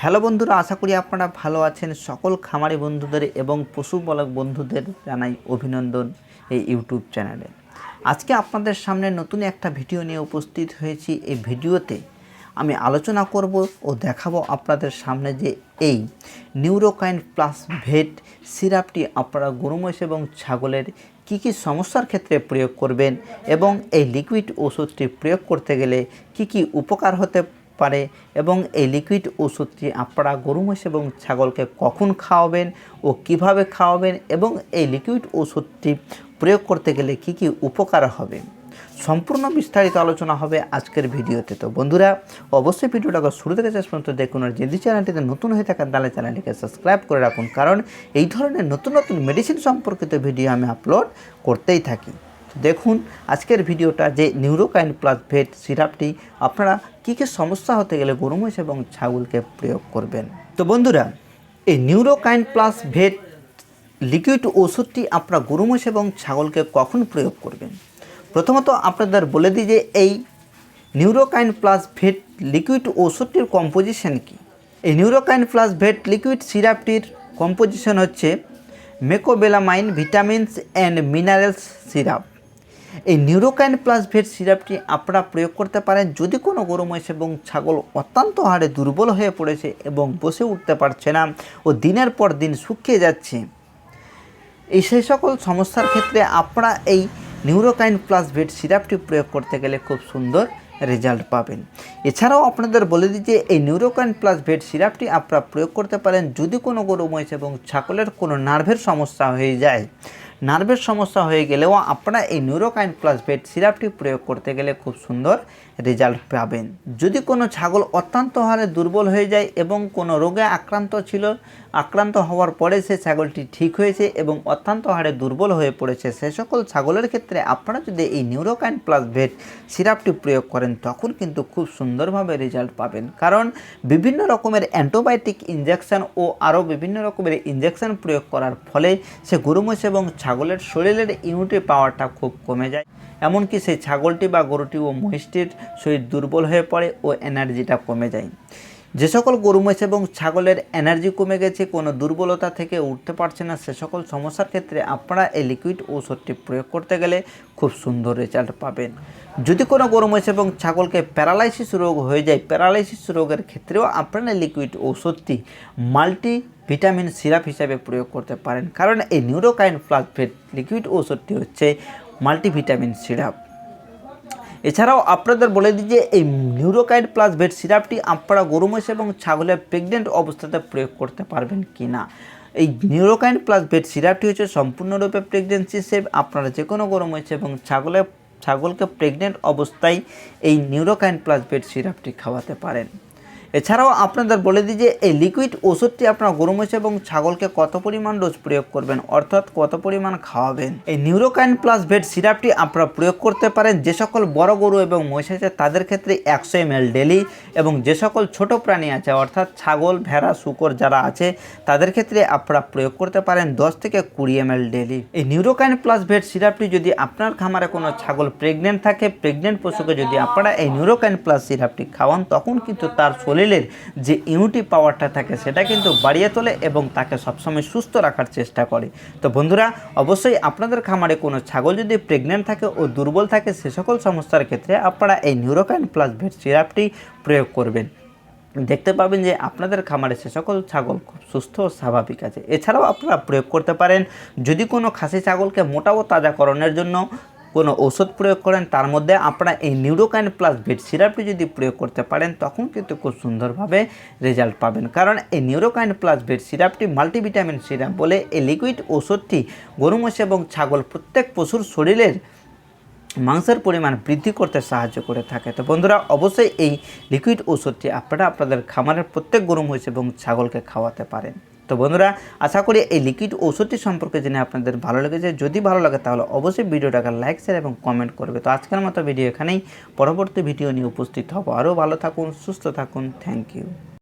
Hello বন্ধুরা, আশা করি আপনারা ভালো আছেন। সকল খামারি বন্ধুদের এবং পশুপালক বন্ধুদের জানাই অভিনন্দন এই ইউটিউব চ্যানেলে। আজকে আপনাদের সামনে নতুন একটা ভিডিও নিয়ে উপস্থিত হয়েছি। এই ভিডিওতে আমি আলোচনা করব ও দেখাবো আপনাদের সামনে যে এই নিউরোকাইন প্লাস ভেট সিরাপটি আপনারা গরু, মহিষ এবং ছাগলের কি কি সমস্যার ক্ষেত্রে প্রয়োগ করবেন এবং এই লিকুইড ওষুধটি প্রয়োগ করতে গেলে কি কি উপকার হতে পারে এবং এই লিকুইড ওষুধটি আপনারা গরু, মহিষ এবং ছাগলকে কখন খাওয়াবেন ও কীভাবে খাওয়াবেন এবং এই লিকুইড ওষুধটি প্রয়োগ করতে গেলে কি কি উপকার হবে? সম্পূর্ণ বিস্তারিত আলোচনা হবে আজকের ভিডিওতে। তো বন্ধুরা, অবশ্যই ভিডিওটাকে শুরু থেকে শেষ পর্যন্ত দেখুন আর যদি চ্যানেলটিতে নতুন হয়ে থাকেন, তাহলে চ্যানেলটিকে সাবস্ক্রাইব করে রাখুন। কারণ এই ধরনের নতুন নতুন মেডিসিন সম্পর্কিত ভিডিও আমি আপলোড করতেই থাকি। দেখুন আজকের ভিডিওটা যে নিউরোকাইন প্লাস ভেট সিরাপটি, আপনারা কী কী সমস্যা হতে গেলে গরু মহিষ এবং ছাগলকে প্রয়োগ করবেন? তো বন্ধুরা, এই নিউরোকাইন প্লাস ভেট লিকুইড ওষুধটি আপনারা গরু মহিষ এবং ছাগলকে কখন প্রয়োগ করবেন? প্রথমত আপনাদের বলে দিই যে এই নিউরোকাইন প্লাস ভেট লিকুইড ওষুধটির কম্পোজিশন কি? এই নিউরোকাইন প্লাস ভেট লিকুইড সিরাপটির কম্পোজিশন হচ্ছে mecobalamin vitamins and minerals syrup. এই নিউরোকাইন প্লাস ভেট সিরাপটি আপনারা প্রয়োগ করতে পারেন যদি কোনো গরু মহিষ এবং ছাগল অত্যন্ত হারে দুর্বল হয়ে পড়েছে এবং বসে উঠতে পারছে না ও দিনের পর দিন শুকিয়ে যাচ্ছে। এই সেই সকল সমস্যার ক্ষেত্রে আপনারা এই নিউরোকাইন প্লাস ভেট সিরাপটি প্রয়োগ করতে গেলে খুব সুন্দর রেজাল্ট পাবেন। এছাড়াও আপনাদের বলে দিই যে এই নিউরোকাইন প্লাস ভেট সিরাপটি আপনারা প্রয়োগ করতে পারেন যদি কোনো গরু মহিষ এবং ছাগলের কোনো নার্ভের সমস্যা হয়ে যায়। নার্ভের সমস্যা হয়ে গেলেও আপনারা এই নিউরোকাইন প্লাস বেড সিরাপটি প্রয়োগ করতে গেলে খুব সুন্দর রেজাল্ট পাবেন। যদি কোনো ছাগল অত্যন্ত হারে দুর্বল হয়ে যায় এবং কোনো রোগে আক্রান্ত ছিল আক্রান্ত হওয়ার পরে সে ছাগলটি ঠিক হয়েছে এবং অত্যন্ত হারে দুর্বল হয়ে পড়েছে। সে সকল ছাগলের ক্ষেত্রে আপনারা যদি এই নিউরোকাইন প্লাস ভেট সিরাপটি প্রয়োগ করেন, তখন কিন্তু খুব সুন্দরভাবে রেজাল্ট পাবেন। কারণ বিভিন্ন রকমের অ্যান্টিবায়োটিক ইঞ্জেকশন ও আরও বিভিন্ন রকমের ইঞ্জেকশন প্রয়োগ করার ফলে সে গরু মহিষ এবং ছাগলের শরীরের ইমিউনিটি পাওয়ারটা খুব কমে যায়। এমনকি সেই ছাগলটি বা গরুটি ও মহিষটির শরীর দুর্বল হয়ে পড়ে ও এনার্জিটা কমে যায়। যে সকল গরু, মহিষ এবং ছাগলের এনার্জি কমে গেছে, কোনো দুর্বলতা থেকে উঠতে পারছে না, সে সকল সমস্যার ক্ষেত্রে আপনারা এই লিকুইড ঔষধটি প্রয়োগ করতে গেলে খুব সুন্দর রেজাল্ট পাবেন। যদি কোনো গরু, মহিষ এবং ছাগলকে প্যারালাইসিস রোগ হয়ে যায় প্যারালাইসিস রোগের ক্ষেত্রেও আপনারা লিকুইড ঔষধটি মাল্টি ভিটামিন সিরাপ হিসাবে প্রয়োগ করতে পারেন। কারণ এই নিউরোকাইন প্লাস ভেট লিকুইড ঔষধটি হচ্ছে মাল্টিভিটামিন সিরাপ এছাড়াও আপনাদের বলে দিই যে এই নিউরোকাইড প্লাস ভেট সিরাপটি আপনারা গরু, মহিষ এবং ছাগলের প্রেগনেন্ট অবস্থাতে প্রয়োগ করতে পারবেন কি না এই নিউরোকাইন প্লাস বেড সিরাপটি হচ্ছে সম্পূর্ণরূপে প্রেগনেন্সি সেভ আপনারা যে কোনো গরম হয়েছে এবং ছাগলের ছাগলকে প্রেগনেন্ট অবস্থায় এই নিউরোকাইন প্লাস বেড সিরাপটি খাওয়াতে পারেন। এছাড়াও আপনাদের বলে দিই যে এই লিকুইড ওষুধটি আপনার গরু মহিষ এবং ছাগলকে কত পরিমাণ ডোজ প্রয়োগ করবেন, অর্থাৎ কত পরিমাণ খাওয়াবেন? এই নিউরোকাইন প্লাস ভেট সিরাপটি আপনারা প্রয়োগ করতে পারেন যে সকল বড় গরু এবং মহিষ আছে তাদের ক্ষেত্রে একশো এম ডেলি এবং যে সকল ছোট প্রাণী আছে, অর্থাৎ ছাগল, ভেড়া, শুকর যারা আছে, তাদের ক্ষেত্রে আপনারা প্রয়োগ করতে পারেন দশ থেকে কুড়ি এম ডেলি এই নিউরোকাইন প্লাস ভেট সিরাপটি যদি আপনার খামারে কোনো ছাগল প্রেগনেন্ট থাকে প্রেগনেন্ট পশুকে যদি আপনারা এই নিউরোকাইন প্লাস সিরাপটি খাওয়ান, তখন কিন্তু তার শরীরের যে ইমিউনিটি পাওয়ারটা থাকে, সেটা কিন্তু বাড়িয়ে তোলে এবং তাকে সবসময় সুস্থ রাখার চেষ্টা করে। তো বন্ধুরা, অবশ্যই আপনাদের খামারে কোনো ছাগল যদি প্রেগনেন্ট থাকে ও দুর্বল থাকে, সে সকল সমস্যার ক্ষেত্রে আপনারা এই নিউরোকাইন প্লাস ভেট সিরাপটি প্রয়োগ করবেন। দেখতে পাবেন যে আপনাদের খামারে সে সকল ছাগল খুব সুস্থ ও স্বাভাবিক আছে। এছাড়াও আপনারা প্রয়োগ করতে পারেন যদি কোনো খাসি ছাগলকে মোটা ও তাজাকরণের জন্য কোনো ওষুধ প্রয়োগ করেন, তার মধ্যে আপনারা এই নিউরোকাইন প্লাস ভেট সিরাপটি যদি প্রয়োগ করতে পারেন, তখন কিন্তু খুব সুন্দরভাবে রেজাল্ট পাবেন। কারণ এই নিউরোকাইন প্লাস ভেট সিরাপটি মাল্টিভিটামিন সিরাপ বলে এই লিকুইড ওষুধটি গরু, মহিষ এবং ছাগল প্রত্যেক পশুর শরীরের মাংসের পরিমাণ বৃদ্ধি করতে সাহায্য করে থাকে। তো বন্ধুরা, অবশ্যই এই লিকুইড ওষুধটি আপনারা আপনাদের খামারের প্রত্যেক গরু, মহিষ এবং ছাগলকে খাওয়াতে পারেন। তো বন্ধুরা, আশা করি এই লিকুইড ওষুধটি সম্পর্কে জেনে আপনাদের ভালো লেগেছে। যদি ভালো লাগে তাহলে অবশ্যই ভিডিওটাকে লাইক শেয়ার এবং কমেন্ট করবে। তো আজকের মতো ভিডিও এখানেই। পরবর্তী ভিডিও নিয়ে উপস্থিত হব। আরও ভালো থাকুন, সুস্থ থাকুন। Thank you